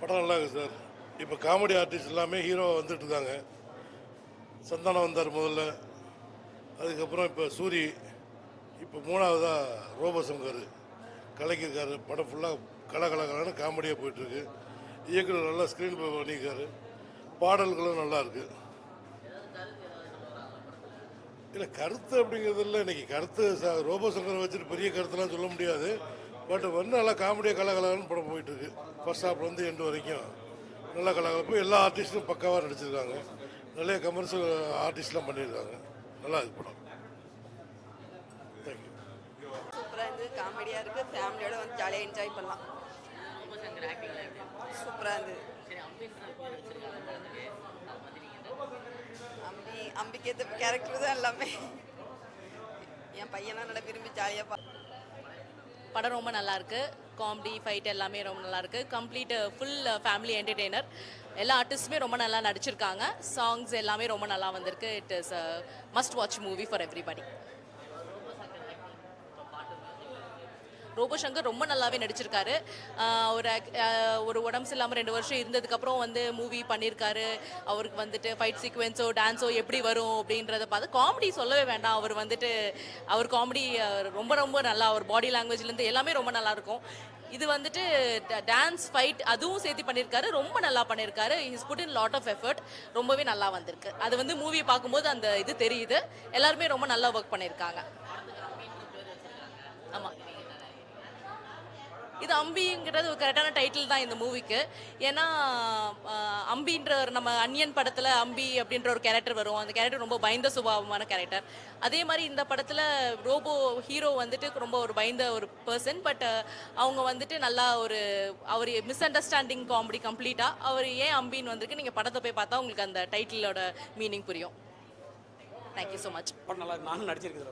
படம் நல்லா இருக்கு சார். இப்போ காமெடி ஆர்டிஸ்ட் எல்லாமே ஹீரோவாக வந்துட்டு இருக்காங்க. சந்தானம் வந்தார் முதல்ல. அதுக்கப்புறம் இப்போ சூரி இப்போ மூணாவதாக ரோபசங்கர் கலைக்கிருக்காரு படம் ஃபுல்லாக கலகலகலான காமெடியாக போயிட்டுருக்கு இயக்குனர் நல்லா ஸ்க்ரீன் ப்ளே பண்ணியிருக்காரு பாடல்களும் நல்லா இருக்கு. இல்லை கருத்து அப்படிங்கிறதுல இன்னைக்கு கருத்து ரோபசங்கரை வச்சுட்டு பெரிய கருத்துலாம் சொல்ல முடியாது. பட் வந்து நல்லா காமெடியாக கலகலன்னு படம் போயிட்டு இருக்கு ஃபர்ஸ்ட் ஹாஃப்ல இருந்து எண்டு வரைக்கும். நல்லா கலகலப்பு. எல்லா ஆர்டிஸ்ட்டும் பக்காவாக நடிச்சிருக்காங்க. நிறைய கமர்ஷியல் ஆர்டிஸ்ட்லாம் பண்ணியிருக்காங்க. நல்லா இருக்கு படம். தேங்க்யூ சூப்பராக இருந்து காமெடியாக இருக்குது ஃபேமிலியோட வந்து ஜாலியாக என்ஜாய் பண்ணலாம். சூப்பராக இருந்தது அம்பி அம்பிக்கு ஏற்ற கேரக்டர் தான் எல்லாமே. என் பையனா நல்லா விரும்பி ஜாலியாக பா படம் ரொம்ப நல்லா இருக்கு காமெடி ஃபைட் எல்லாமே ரொம்ப நல்லா இருக்கு கம்ப்ளீட் ஃபுல் ஃபேமிலி என்டர்டெய்னர் எல்லா ஆர்டிஸ்ட்டுமே ரொம்ப நல்லா நடிச்சிருக்காங்க. சாங்ஸ் எல்லாமே ரொம்ப நல்லா வந்திருக்கு. It is must watch movie for everybody Robo Shankar ரொம்ப நல்லாவே நடிச்சிருக்காரு. அவர் ஒரு ஒரு உடம்பு சரியில்லாமல் ரெண்டு வருஷம் இருந்ததுக்கப்புறம் வந்து மூவி பண்ணியிருக்காரு அவருக்கு வந்துட்டு ஃபைட் சீக்வென்ஸோ டான்ஸோ எப்படி வரும் அப்படின்றத பார்த்து காமெடி சொல்லவே வேண்டாம். அவர் வந்துட்டு அவர் காமெடி ரொம்ப ரொம்ப நல்லா அவர் பாடி லாங்குவேஜ்லேருந்து எல்லாமே ரொம்ப நல்லா இருக்கும் இது வந்துட்டு டான்ஸ் ஃபைட் அதுவும் சேர்த்து பண்ணியிருக்காரு ரொம்ப நல்லா பண்ணியிருக்காரு is put in lot of effort ரொம்பவே நல்லா வந்திருக்கு. அது வந்து மூவி பார்க்கும்போது அந்த இது தெரியுது. எல்லாருமே ரொம்ப நல்லா ஒர்க் பண்ணியிருக்காங்க ஆமாம் இது அம்பிங்கிறது ஒரு கரெக்டான டைட்டில் தான் இந்த மூவிக்கு ஏன்னா அம்பின்ற ஒரு நம்ம அன்னியன் படத்தில் அம்பி அப்படின்ற ஒரு கேரக்டர் வரும். அந்த கேரக்டர் ரொம்ப பயந்த சுபாவமான கேரக்டர் அதே மாதிரி இந்த படத்தில் ரோபோ ஹீரோ வந்துட்டு ரொம்ப ஒரு பயந்த ஒரு பர்சன் பட் அவங்க வந்துட்டு நல்லா ஒரு அவர் மிஸ் அண்டர்ஸ்டாண்டிங் காமெடி கம்ப்ளீட்டாக அவர் ஏன் அம்பின்னு வந்திருக்கு நீங்கள் படத்தை போய் பார்த்தா உங்களுக்கு அந்த டைட்டிலோட மீனிங் புரியும். தேங்க்யூ ஸோ மச் நல்லா நானும் நடிச்சிருக்கேன்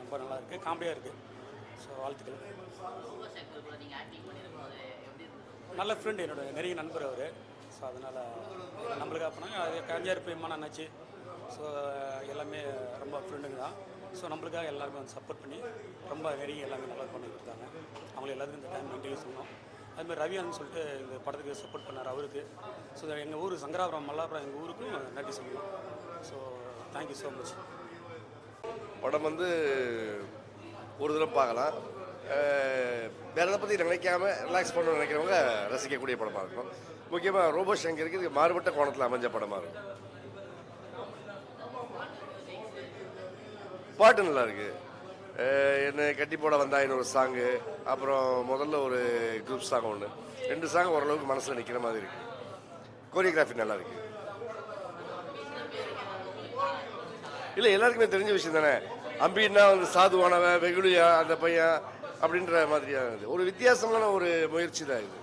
ரொம்ப நல்லா இருக்குது காமெடியாக இருக்குது ஸோ வாழ்த்துக்கள். நல்ல ஃப்ரெண்டு என்னோட நெருங்கிய நண்பர் அவர். ஸோ அதனால் நம்மளுக்கு அப்படின்னா அது கஞ்சா இருப்பேமான அண்ணாச்சி ஸோ எல்லாமே ரொம்ப ஃப்ரெண்டுங்க தான். ஸோ நம்மளுக்காக எல்லாருமே வந்து சப்போர்ட் பண்ணி ரொம்ப நெருங்கி எல்லாமே நல்லா பண்ணி கொடுத்தாங்க அவங்க எல்லாத்துக்கும் இந்த டைம் நன்றி சொன்னோம் அதுமாதிரி ரவியான்னு சொல்லிட்டு இந்த படத்துக்கு சப்போர்ட் பண்ணார் அவருக்கு. ஸோ எங்கள் ஊர் சங்கராபுரம் மல்லாபுரம் எங்கள் ஊருக்கும் நன்றி சொல்லணும். ஸோ தேங்க்யூ ஸோ மச் படம் வந்து ஒரு தடவை பார்க்கலாம். அஹ் வேற எதை பற்றி நினைக்காம ரிலாக்ஸ் பண்ணணும்னு நினைக்கிறவங்க ரசிக்கக்கூடிய படமாக இருக்கும். முக்கியமாக ரோபோ சங்கருக்கு இது மாறுபட்ட கோணத்தில் அமைஞ்ச படமாக இருக்கும். பாட்டு நல்லா இருக்கு. என்ன கட்டி போட வந்தாயின்னு ஒரு சாங்கு அப்புறம் முதல்ல ஒரு குரூப் சாங் ஒன்று ரெண்டு சாங் ஓரளவுக்கு மனசில் நிற்கிற மாதிரி இருக்கு. கோரியோகிராஃபி நல்லா இருக்கு. இல்லை எல்லாருக்குமே தெரிஞ்ச விஷயம் தானே? அம்பின்னா வந்து சாதுவானவன் வெகுளியா அந்த பையன் அப்படின்ற மாதிரியானது ஒரு வித்தியாசமான ஒரு முயற்சி தான் இது.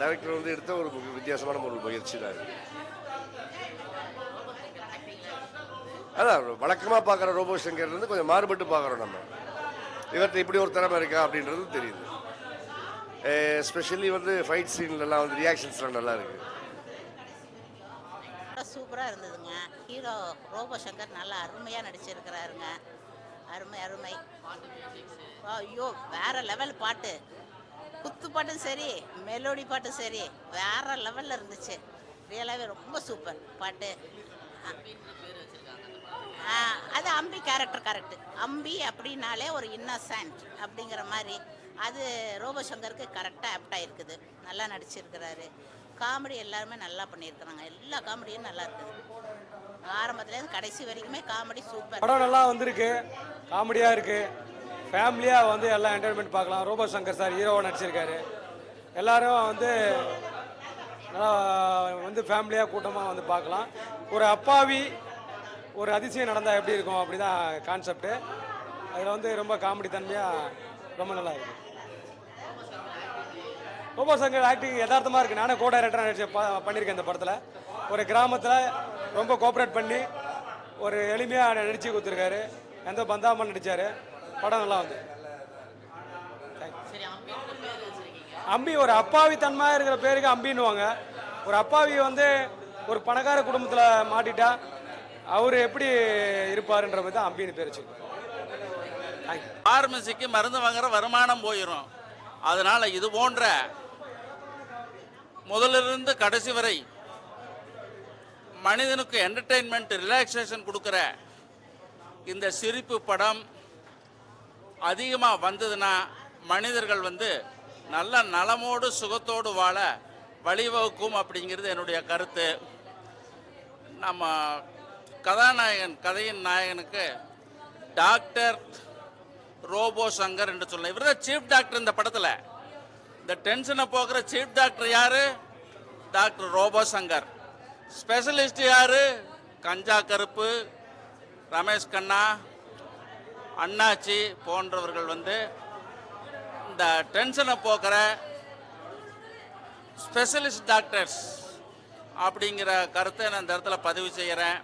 டைரக்டர் வந்து எடுத்த ஒரு வித்தியாசமான ஒரு முயற்சி தான் இது. அதான் வழக்கமாக பார்க்குற ரோபோ சங்கர்லேருந்து கொஞ்சம் மாறுபட்டு பார்க்குறோம் நம்ம. இவர்கிட்ட இப்படி ஒரு திறமை இருக்கா அப்படின்றது தெரியுது. ஸ்பெஷலி வந்து ஃபைட் சீன்லலாம் வந்து ரியாக்ஷன்ஸ்லாம் நல்லா இருக்குது சூப்பராக இருந்ததுங்க. ஹீரோ ரோபோ சங்கர் நல்லா அருமையாக நடிச்சிருக்கிறாருங்க. அருமை அருமை. ஐயோ வேற லெவல் பாட்டு. குத்து பாட்டும் சரி மெலோடி பாட்டும் சரி வேற லெவலில் இருந்துச்சு. ரியலாகவே ரொம்ப சூப்பர் பாட்டு. அது அம்பி கேரக்டர் கரெக்ட் அம்பி அப்படின்னாலே ஒரு இன்னசென்ட் அப்படிங்கிற மாதிரி. அது ரோபசங்கருக்கு கரெக்டாக ஆப்டாக இருக்குது நல்லா நடிச்சிருக்கிறாரு. காமெடி எல்லாருமே நல்லா பண்ணியிருக்கிறாங்க. எல்லா காமெடியும் நல்லா இருக்குது. ஆரம்பத்துலேருந்து கடைசி வரைக்குமே காமெடி சூப்பர் படம் நல்லா வந்திருக்கு. காமெடியாக இருக்குது ஃபேமிலியாக வந்து எல்லாம் என்டர்டைன்மெண்ட் பார்க்கலாம். ரோபோ சங்கர் சார் ஹீரோவாக நடிச்சிருக்காரு. எல்லாரும் வந்து நல்லா வந்து ஃபேமிலியாக கூட்டமாக வந்து பார்க்கலாம். ஒரு அப்பாவி ஒரு அதிசயம் நடந்தால் எப்படி இருக்கும் அப்படி தான் கான்செப்ட்டு அதில் வந்து ரொம்ப காமெடி தன்மையாக ரொம்ப நல்லா இருக்கு. ரோபோ சங்கர் ஆக்டிங் யதார்த்தமாக இருக்குது நானே கோ டைரக்டராக நடிச்சு ப- பண்ணியிருக்கேன் இந்த படத்தில். ஒரு கிராமத்தில் ரொம்ப கோஆப்ரேட் பண்ணி ஒரு எளிமையாக நடிச்சு கொடுத்துருக்காரு. எந்த பந்தாமல் நடித்தார் படம் நல்லா வந்து அம்பி ஒரு அப்பாவித்தன்மையாக இருக்கிற பேருக்கு அம்பின்னுவாங்க. ஒரு அப்பாவி வந்து ஒரு பணக்கார குடும்பத்தில் மாட்டிட்டா அவர் எப்படி இருப்பாருன்ற மாதிரி தான் அம்பின்னு பேர் வச்சிருக்கோம். தேங்க்யூ பார்மசிக்கு மருந்து வாங்குற வருமானம் போயிடும் அதனால இது போன்ற முதலிருந்து கடைசி வரை மனிதனுக்கு என்டர்டெயின்மெண்ட் ரிலாக்ஸேஷன் கொடுக்குற இந்த சிரிப்பு படம் அதிகமாக வந்ததுன்னா மனிதர்கள் வந்து நல்ல நலமோடு சுகத்தோடு வாழ வழிவகுக்கும் அப்படிங்கிறது என்னுடைய கருத்து. நம்ம கதாநாயகன் கதையின் நாயகனுக்கு டாக்டர் ரோபோ சங்கர் என்று சொல்லலாம். இவர் தான் சீஃப் டாக்டர் இந்த படத்தில். இந்த டென்ஷனை போக்குற சீஃப் டாக்டர் யார்? டாக்டர் ரோபோ சங்கர். ஸ்பெஷலிஸ்ட் யார்? கஞ்சா கருப்பு ரமேஷ் கண்ணா அண்ணாச்சி போன்றவர்கள் வந்து இந்த டென்ஷனை போக்குற ஸ்பெஷலிஸ்ட் டாக்டர்ஸ் அப்படிங்கிற கருத்தை நான் இந்த இடத்துல பதிவு செய்கிறேன்.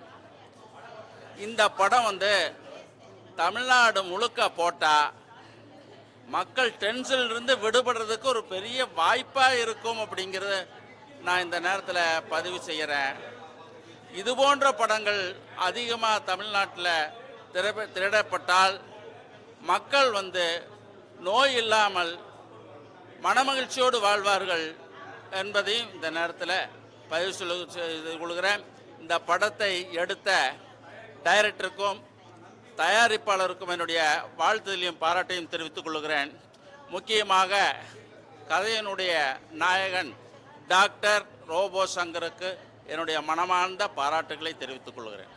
இந்த படம் வந்து தமிழ்நாடு முழுக்க போட்டால் மக்கள் டென்ஷன்லேருந்து விடுபடுறதுக்கு ஒரு பெரிய வாய்ப்பாக இருக்கும் அப்படிங்கிறது நான் இந்த நேரத்தில் பதிவு செய்கிறேன். இது போன்ற படங்கள் அதிகமாக தமிழ்நாட்டில் திரை திரையிடப்பட்டால் மக்கள் வந்து நோய் இல்லாமல் மனமகிழ்ச்சியோடு வாழ்வார்கள் என்பதையும் இந்த நேரத்தில் பதிவு சொல்லு செய்து கொள்கிறேன். இந்த படத்தை எடுத்த டைரக்டருக்கும் தயாரிப்பாளருக்கும் என்னுடைய வாழ்த்துதலையும் பாராட்டையும் தெரிவித்துக் கொள்கிறேன். முக்கியமாக கதையினுடைய நாயகன் டாக்டர் ரோபோ சங்கருக்கு என்னுடைய மனமார்ந்த பாராட்டுகளை தெரிவித்துக் கொள்கிறேன்.